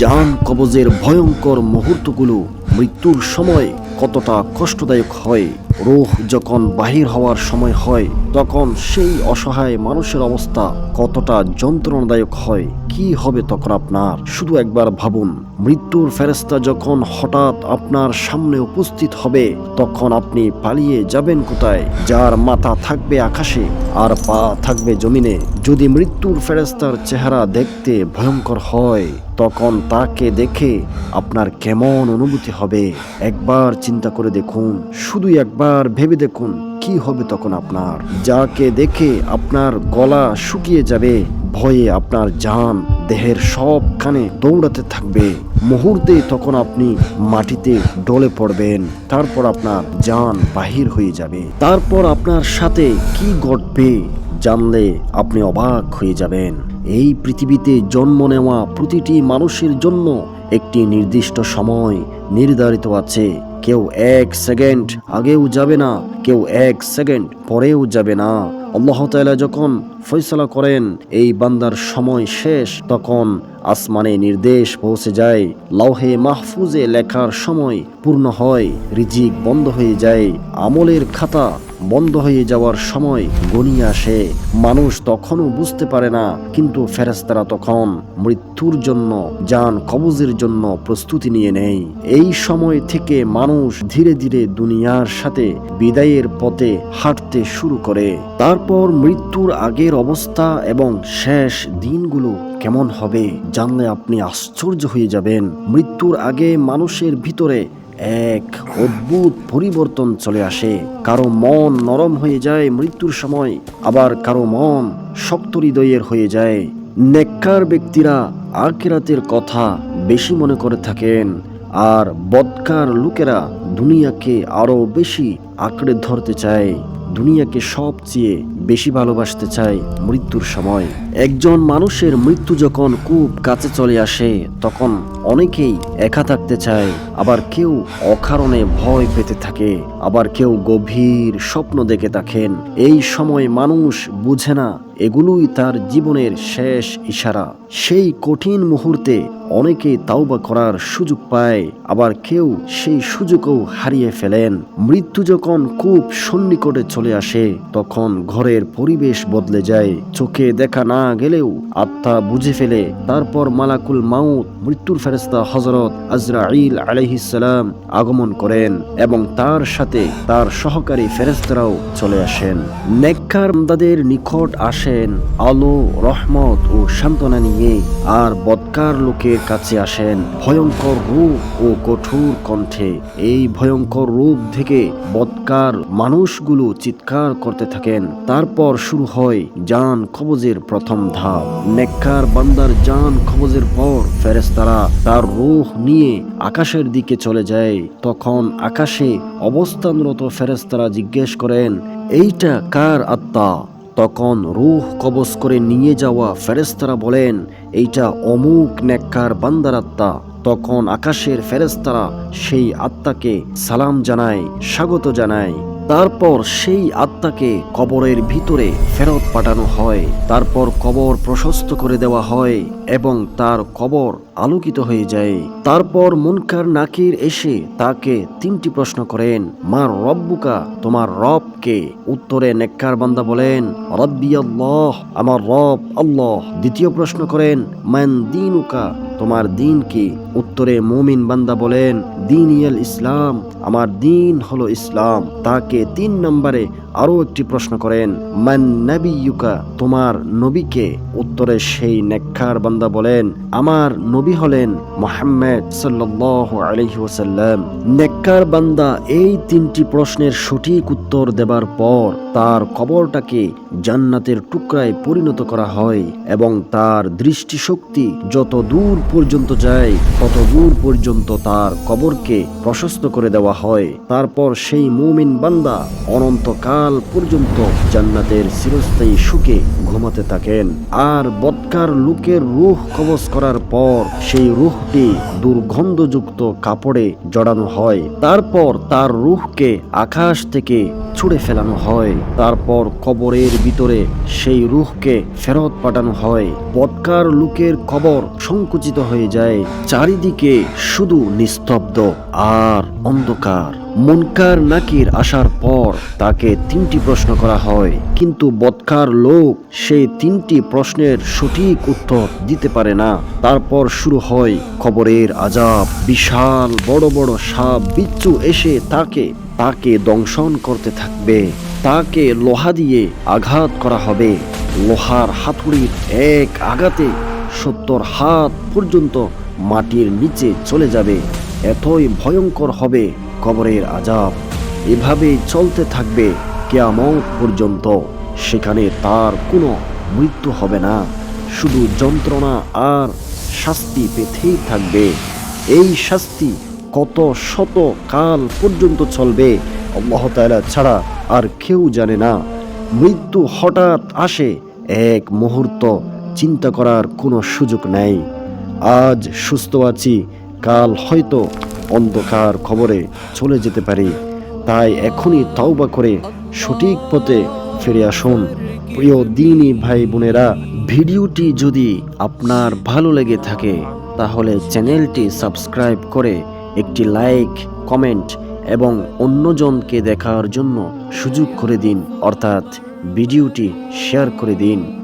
জান কবজের ভয়ঙ্কর মুহূর্তগুলো মৃত্যুর সময় কতটা কষ্টদায়ক হয়? রোহ যখন বাহির হওয়ার সময় হয়, তখন সেই অসহায় মানুষের অবস্থা কতটা যন্ত্রণাদায়ক হয়, কি হবে তখন আপনার? শুধু একবার ভাবুন, মৃত্যুর ফেরেস্তা যখন হঠাৎ আপনার সামনে উপস্থিত হবে, তখন আপনি পালিয়ে যাবেন কোথায়? যার মাথা থাকবে আকাশে, আর পা থাকবে জমিনে। যদি মৃত্যুর ফেরেস্তার চেহারা দেখতে ভয়ঙ্কর হয়, তখন তাকে দেখে আপনার কেমন অনুভূতি হবে? একবার চিন্তা করে দেখুন। শুধু একবার ভেবে দেখুন, কি হবে তখন আপনার? যাকে দেখে আপনার গলা শুকিয়ে যাবে, ভয়ে আপনার জান দেহের সবখানে দৌড়াতে থাকবে। মুহূর্তে তখন আপনি মাটিতে ডলে পড়বেন, তারপর আপনার জান বাহির হয়ে যাবে। তারপর আপনার সাথে কি ঘটবে জানলে আপনি অবাক হয়ে যাবেন। এই পৃথিবীতে জন্ম নেওয়া প্রতিটি মানুষের জন্য একটি নির্দিষ্ট সময় নির্ধারিত আছে। কেউ এক সেকেন্ড আগেও যাবে না, কেউ এক সেকেন্ড পরেও যাবে না। আল্লাহ তাআলা যখন ফয়সালা করেন, এই বান্দার সময় শেষ, তখন আসমানে নির্দেশ পৌঁছে যায়, লৌহে মাহফুজে লেখার সময় পূর্ণ হয়, রিজিক বন্ধ হয়ে যায়, আমলের খাতা বন্ধ হয়ে যাওয়ার সময় গনিয়ে আসে। মানুষ তখনও বুঝতে পারে না, কিন্তু ফেরেস্তারা তখন মৃত্যুর জন্য, যান কবজের জন্য প্রস্তুতি নিয়ে নেয়। এই সময় থেকে মানুষ ধীরে ধীরে দুনিয়ার সাথে বিদায়ের পথে হাঁটতে শুরু করে। তারপর মৃত্যুর আগের অবস্থা এবং শেষ দিনগুলো কেমন হবে জানলে আপনি আশ্চর্য হয়ে যাবেন। মৃত্যুর আগে মানুষের ভিতরে এক অদ্ভুত পরিবর্তন চলে আসে। কারও মন নরম হয়ে যায় মৃত্যুর সময়, আবার কারও মন শক্ত হৃদয়ের হয়ে যায়। নেককার ব্যক্তিরা আখিরাতের কথা বেশি মনে করে থাকেন, আর বদকার লোকেরা দুনিয়াকে আরও বেশি আঁকড়ে ধরতে চায়। দুনিয়াকে সবচেয়ে বেশি ভালোবাসতে চায় মৃত্যুর সময়। একজন মানুষের মৃত্যু যখন খুব কাছে চলে আসে, তখন অনেকেই একা থাকতে চায়। আবার কেউ অকারণে ভয় পেতে থাকে, আবার কেউ গভীর স্বপ্ন দেখে থাকেন। এই সময় মানুষ বুঝে না এগুলোই তার জীবনের শেষ ইশারা। সেই কঠিন মুহূর্তে অনেকে তাওবা করার সুযোগ পায়, আবার কেউ সেই সুযোগও হারিয়ে ফেলেন। মৃত্যু যখন খুব সন্নিকটে চলে আসে, তখন ঘরের পরিবেশ বদলে যায়। চোখে দেখা না গেলেও আত্মা বুঝে ফেলে, তারপর মালাকুল মাউত, মৃত্যুর ফেরেস্তা হজরত আজরাইল আলহিসাল্লাম আগমন করেন এবং তার সাথে তার সহকারী ফেরেস্তারাও চলে আসেন। বান্দাদের নিকট আসেন, আলো, রহমত ও সান্ত্বনা নিয়ে আর বদকার লোকের কাছে আসেন ভয়ঙ্কর রূপ ও কঠোর কণ্ঠে। এই ভয়ঙ্কর রূপ থেকে বদকার মানুষগুলো চিৎকার করতে থাকেন। তারপর শুরু হয় জান কবজের প্রথম ধাপ। নেককার বান্দার জান কবজের পর ফেরেস্তারা তার রূহ নিয়ে আকাশের দিকে চলে যায়। তখন আকাশে অবস্থানরত ফেরেস্তারা জিজ্ঞেস করেন, এইটা কার আত্মা? তখন রুহ কবজ করে নিয়ে যাওয়া ফেরেস্তারা বলেন, এইটা অমুক নেককার বান্দার আত্মা। তখন আকাশের ফেরেস্তারা সেই আত্মাকে সালাম জানায়, স্বাগত জানায়। তারপর সেই আত্মাকে কবরের ভিতরে ফেরত পাঠানো হয়। তারপর কবর প্রশস্ত করে দেওয়া হয় এবং তার কবর আলোকিত হয়ে যায়। তারপর মুনকার নাকির এসে তাকে তিনটি প্রশ্ন করেন মা রব্বুকা? তোমার রবকে? উত্তরে নেককার বান্দা বলেন, রব্বি আল্লাহ, আমার রব আল্লাহ। দ্বিতীয় প্রশ্ন করেন, মান দিনুকা? তোমার দিন কি? উত্তরে মুমিন বান্দা বলেন দিন ইয়াল ইসলাম, আমার দিন হলো ইসলাম। তাকে তিন নম্বরে আরও একটি প্রশ্ন করেন, মান নাবিয়ুকা? তোমার নবীকে উত্তরে সেই নেককার বান্দা বলেন, আমার নবী হলেন মোহাম্মদ সাল্লাল্লাহু আলাইহি ওয়াসাল্লাম। নেককার বান্দা এই তিনটি প্রশ্নের সঠিক উত্তর দেবার পর তার কবরটাকে জান্নাতের টুকরায় পরিণত করা হয় এবং তার দৃষ্টিশক্তি যত দূর পর্যন্ত যায় তত দূর পর্যন্ত তার কবরকে প্রশস্ত করে দেওয়া হয়, তারপর সেই মুমিন বান্দা অনন্তকাল কাল পর্যন্ত জান্নাতের চিরস্থায়ী সুখে ঘুমাতে থাকেন। আর বৎকার লোকের রুহ কবজ করার পর সেই রুহটি দুর্গন্ধযুক্ত কাপড়ে জড়ানো হয়। তারপর তার রুহকে আকাশ থেকে ছুড়ে ফেলানো হয়। তারপর কবরের ভিতরে সেই রুহকে ফেরত পাঠানো হয়। বৎকার লোকের কবর সংকুচিত হয়ে যায়। চারিদিকে শুধু নিস্তব্ধ আর অন্ধকার। মুনকার নাকির আসার পর তাকে তিনটি প্রশ্ন করা হয়, কিন্তু বৎকার লোক সেই তিনটি প্রশ্নের সঠিক উত্তর দিতে পারে না। তারপর শুরু হয় খবরের আজাব। বিশাল, বড় বড় সাপ বিচ্ছু এসে তাকে তাকে দংশন করতে থাকবে। তাকে লোহা দিয়ে আঘাত করা হবে। লোহার হাতুড়ির এক আঘাতে সত্তর হাত পর্যন্ত মাটির নিচে চলে যাবে। এতই ভয়ঙ্কর হবে কবরের আজাব এভাবেই চলতে থাকবে কেয়ামত পর্যন্ত। সেখানে তার কোনো মৃত্যু হবে না। শুধু যন্ত্রণা আর শাস্তি পেতেই থাকবে। এই শাস্তি কত শত কাল পর্যন্ত চলবে আল্লাহ ছাড়া আর কেউ জানে না। মৃত্যু হঠাৎ আসে এক মুহূর্ত। চিন্তা করার কোনো সুযোগ নেই। আজ সুস্থ আছি, কাল হয়তো অন্ধকার খবরে চলে যেতে পারি। তাই এখনই তওবা করে সঠিক পথে ফিরে আসুন। প্রিয় দিনই ভাই বোনেরা, ভিডিওটি যদি আপনার ভালো লেগে থাকে, তাহলে চ্যানেলটি সাবস্ক্রাইব করে একটি লাইক, কমেন্ট এবং অন্যজনকে দেখার জন্য সুযোগ করে দিন। অর্থাৎ ভিডিওটি শেয়ার করে দিন।